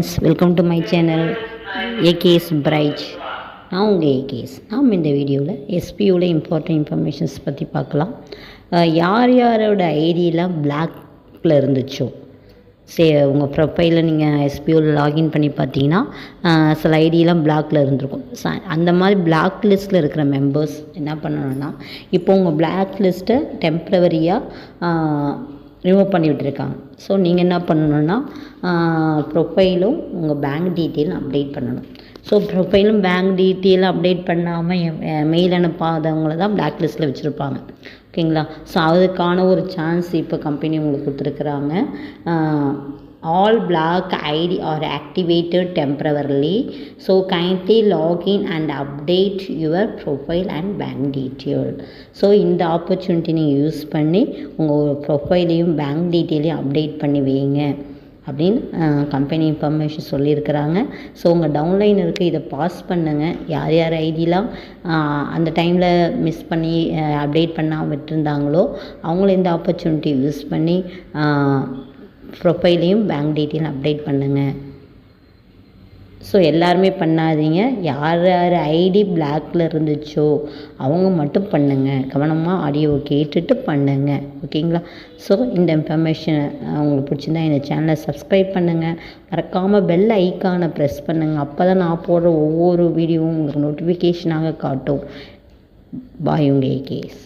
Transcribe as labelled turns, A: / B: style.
A: Friends welcome to my channel AKS pride நான் உங்கள் AKS நாம் இந்த வீடியோவில் எஸ்பியோட இம்பார்ட்டன்ட் இன்ஃபர்மேஷன்ஸ் பற்றி பார்க்கலாம். யார் யாரோட ஐடியெலாம் பிளாக்ல இருந்துச்சோ? சே உங்கள் ப்ரொஃபைலில் நீங்கள் எஸ்பிஓவில் லாகின் பண்ணி பார்த்தீங்கன்னா சில ஐடியெலாம் பிளாக்ல இருந்திருக்கும். ச- அந்த மாதிரி பிளாக் லிஸ்ட்டில் இருக்கிற மெம்பர்ஸ் என்ன பண்ணணும்னா இப்போ உங்கள் பிளாக் லிஸ்ட்டை டெம்ப்ரவரியாக ரிமூவ் பண்ணி விட்டுருக்காங்க. ஸோ நீங்கள் என்ன பண்ணணும்னா ப்ரொஃபைலும் உங்கள் பேங்க் டீட்டெயிலும் அப்டேட் பண்ணணும். ஸோ ப்ரொஃபைலும் பேங்க் டீட்டெயிலும் அப்டேட் பண்ணாமல் மெயில் அனுப்பாதவங்கள தான் பிளாக் லிஸ்ட்டில் வச்சுருப்பாங்க ஓகேங்களா ஸோ அதுக்கான ஒரு சான்ஸ் இப்போ கம்பெனி உங்களுக்கு கொடுத்துருக்குறாங்க. All block ID are activated temporarily so kindly login and update your profile and bank detail so இந்த ஆப்பர்ச்சுனிட்டி நீங்கள் யூஸ் பண்ணி உங்கள் ப்ரொஃபைலையும் பேங்க் டீட்டெயிலையும் அப்டேட் பண்ணி வைங்க. அப்படின்னு கம்பெனி இன்ஃபர்மேஷன் சொல்லியிருக்கிறாங்க. ஸோ உங்கள் டவுன்லைன் இருக்குது இதை பாஸ் பண்ணுங்கள் யார் யார் ஐடிலாம் அந்த டைமில் மிஸ் பண்ணி அப்டேட் பண்ணாமல் விட்டுருந்தாங்களோ அவங்களும் இந்த ஆப்பர்ச்சுனிட்டி யூஸ் பண்ணி ப்ரொஃபைலையும் பேங்க் டீட்டெயில் அப்டேட் பண்ணுங்கள் ஸோ எல்லாருமே பண்ணாதீங்க. யார் யார் ஐடி பிளாக்ல இருந்துச்சோ அவங்க மட்டும் பண்ணுங்கள் கவனமாக ஆடியோவை கேட்டுட்டு பண்ணுங்கள் ஓகேங்களா ஸோ இந்த இன்ஃபர்மேஷன் உங்களுக்கு பிடிச்சிருந்தா இந்த சேனலை சப்ஸ்கிரைப் பண்ணுங்கள் மறக்காமல் பெல் ஐக்கானை ப்ரெஸ் பண்ணுங்கள் அப்போ தான் நான் போடுற ஒவ்வொரு வீடியோவும் உங்களுக்கு நோட்டிஃபிகேஷனாக காட்டும். பாய் உங்கள் கேஸ்